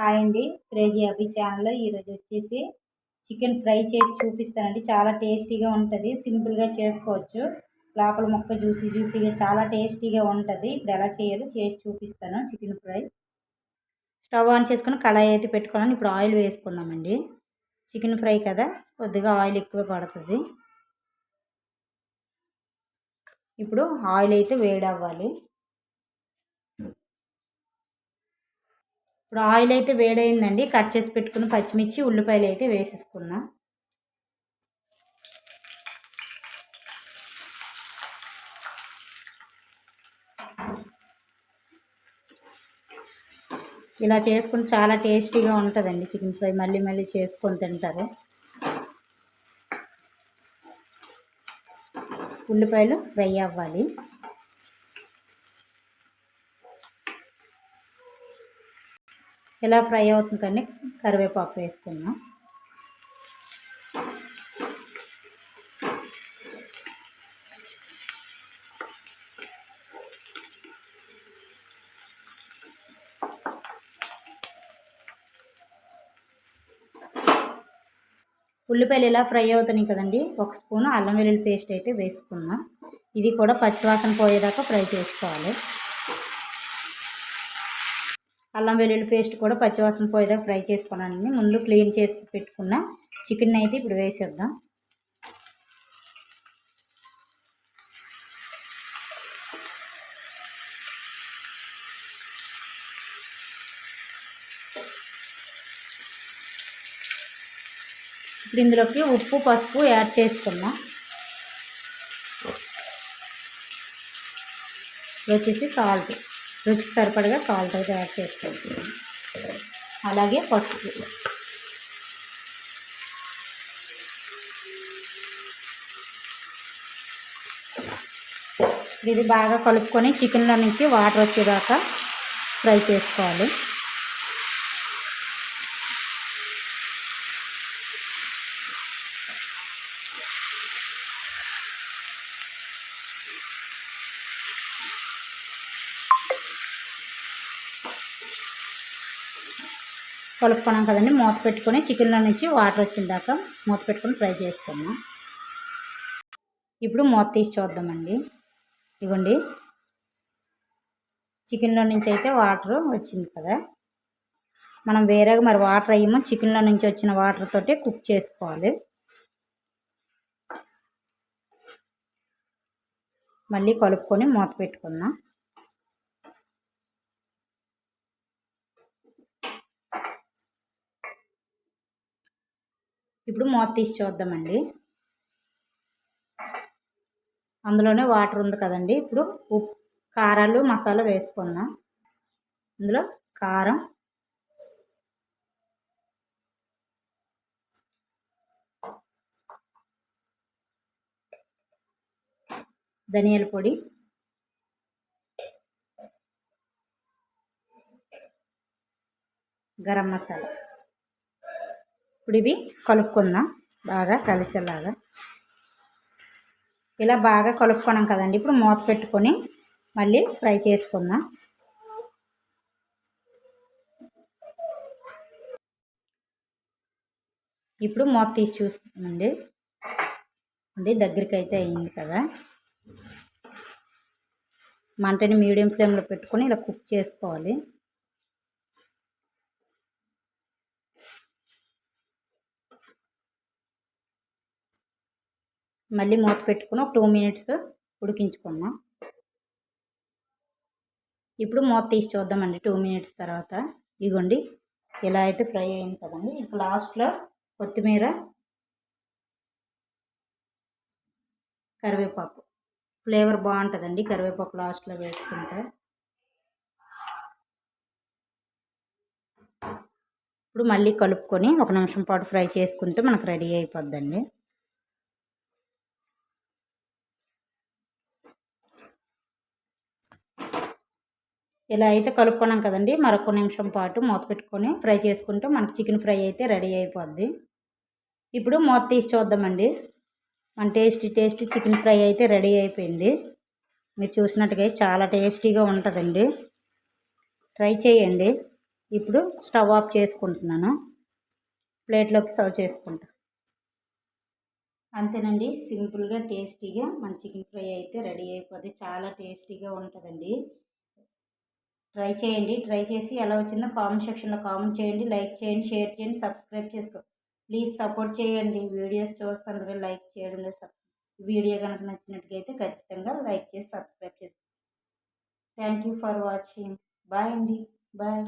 Hi అండి crazy అభి ఛానల్లో ఈరోజు వచ్చేసి చికెన్ ఫ్రై చేసి చూపిస్తానండి. చాలా టేస్టీగా ఉంటుంది. సింపుల్గా చేసుకోవచ్చు. లోపల ముక్క జ్యూసీ జ్యూసీగా చాలా టేస్టీగా ఉంటుంది. ఇప్పుడు ఎలా చేయాలో చేసి చూపిస్తాను. చికెన్ ఫ్రై స్టవ్ ఆన్ చేసుకుని కళాయి అయితే పెట్టుకోవాలని ఇప్పుడు ఆయిల్ వేసుకుందామండి. చికెన్ ఫ్రై కదా కొద్దిగా ఆయిల్ ఎక్కువ పడుతుంది. ఇప్పుడు ఆయిల్ అయితే వేడి ఇప్పుడు ఆయిల్ అయితే వేడైందండి. కట్ చేసి పెట్టుకుని పచ్చిమిర్చి ఉల్లిపాయలు అయితే వేసేసుకున్నా. ఇలా చేసుకుని చాలా టేస్టీగా ఉంటుందండి చికెన్ ఫ్రై. మళ్ళీ మళ్ళీ చేసుకొని తింటారు. ఉల్లిపాయలు ఫ్రై అవ్వాలి. ఇలా ఫ్రై అవుతుంది కానీ కరివేపాకు వేసుకుందాం. ఉల్లిపాయలు ఇలా ఫ్రై అవుతున్నాయి కదండి. ఒక స్పూన్ అల్లం వెల్లుల్లి పేస్ట్ అయితే వేసుకుందాం. ఇది కూడా పచ్చివాసన పోయేదాకా ఫ్రై చేసుకోవాలి. అల్లం వెల్లుల్లి పేస్ట్ కూడా పచ్చివాసన పోయేదాకా ఫ్రై చేసుకున్నానండి ముందు క్లీన్ చేసి పెట్టుకున్న చికెన్ అయితే ఇప్పుడు వేసేద్దాం. ఇప్పుడు ఇందులోకి ఉప్పు పసుపు యాడ్ చేసుకున్నాం వచ్చేసి సాల్ట్. రుచికి సరిపడగా సాల్ట్ అయితే యాడ్ అలాగే పసుపు ఇది బాగా కలుపుకొని చికెన్లో నుంచి వాటర్ వచ్చేదాకా ఫ్రై చేసుకోవాలి. కలుపుకున్నాం కదండి. మూత పెట్టుకొని చికెన్లో నుంచి వాటర్ వచ్చిన దాకా మూత పెట్టుకొని ఫ్రై చేసుకున్నాం ఇప్పుడు మూత తీసి చూద్దామండి. ఇదిగోండి. చికెన్లో నుంచి అయితే వాటర్ వచ్చింది కదా. మనం వేరేగా మరి వాటర్ అయ్యేమో చికెన్లో నుంచి వచ్చిన వాటర్ తోటి కుక్ చేసుకోవాలి. మళ్ళీ కలుపుకొని మూత పెట్టుకుందాం. ఇప్పుడు మూత తీసి చూద్దామండి. అందులోనే వాటర్ ఉంది కదండి. ఇప్పుడు ఉప్పు కారాలు మసాలా వేసుకుందాం. అందులో కారం ధనియాల పొడి గరం మసాలా. ఇప్పుడు ఇవి కలుపుకుందాం. బాగా కలిసేలాగా. ఇలా బాగా కలుపుకున్నాం కదండి. ఇప్పుడు మూత పెట్టుకొని మళ్ళీ ఫ్రై చేసుకుందాం. ఇప్పుడు మూత తీసి చూస్తుందండి అండి దగ్గరికి అయితే అయింది కదా. మంటని మీడియం ఫ్లేమ్లో పెట్టుకొని ఇలా కుక్ చేసుకోవాలి. మళ్ళీ మూత పెట్టుకుని ఒక టూ మినిట్స్ ఉడికించుకుందాం. ఇప్పుడు మూత తీసి చూద్దామండి టూ మినిట్స్ తర్వాత. ఇగోండి ఇలా అయితే ఫ్రై అయింది కదండి. ఇప్పుడు లాస్ట్లో కొత్తిమీర కరివేపాకు. ఫ్లేవర్ బాగుంటుందండి కరివేపాకు లాస్ట్లో వేసుకుంటే. ఇప్పుడు మళ్ళీ కలుపుకొని ఒక నిమిషం పాటు ఫ్రై చేసుకుంటే మనకు రెడీ అయిపోద్దండి. ఇలా అయితే కలుపుకున్నాం కదండి. మరొక నిమిషం పాటు మూత పెట్టుకొని ఫ్రై చేసుకుంటే మనకి చికెన్ ఫ్రై అయితే రెడీ అయిపోద్ది. ఇప్పుడు మూత తీసి చూద్దామండి. మన టేస్టీ టేస్టీ చికెన్ ఫ్రై అయితే రెడీ అయిపోయింది. మీరు చూసినట్టుగా చాలా టేస్టీగా ఉంటుందండి. ట్రై చేయండి. ఇప్పుడు స్టవ్ ఆఫ్ చేసుకుంటున్నాను. ప్లేట్లోకి సర్వ్ చేసుకుంటా. అంతేనండి. సింపుల్గా టేస్టీగా మన చికెన్ ఫ్రై అయితే రెడీ అయిపోద్ది. చాలా టేస్టీగా ఉంటుందండి. ట్రై చేయండి. ట్రై చేసి ఎలా వచ్చిందో కామెంట్ సెక్షన్లో కామెంట్ చేయండి. లైక్ చేయండి షేర్ చేయండి సబ్స్క్రైబ్ చేసుకో. ప్లీజ్ సపోర్ట్ చేయండి. వీడియోస్ చూస్తుండగా లైక్ చేయడం లేదు వీడియో కనుక నచ్చినట్టుగైతే ఖచ్చితంగా లైక్ చేసి సబ్స్క్రైబ్ చేసుకోండి thank you for watching. Bye అండి. బాయ్.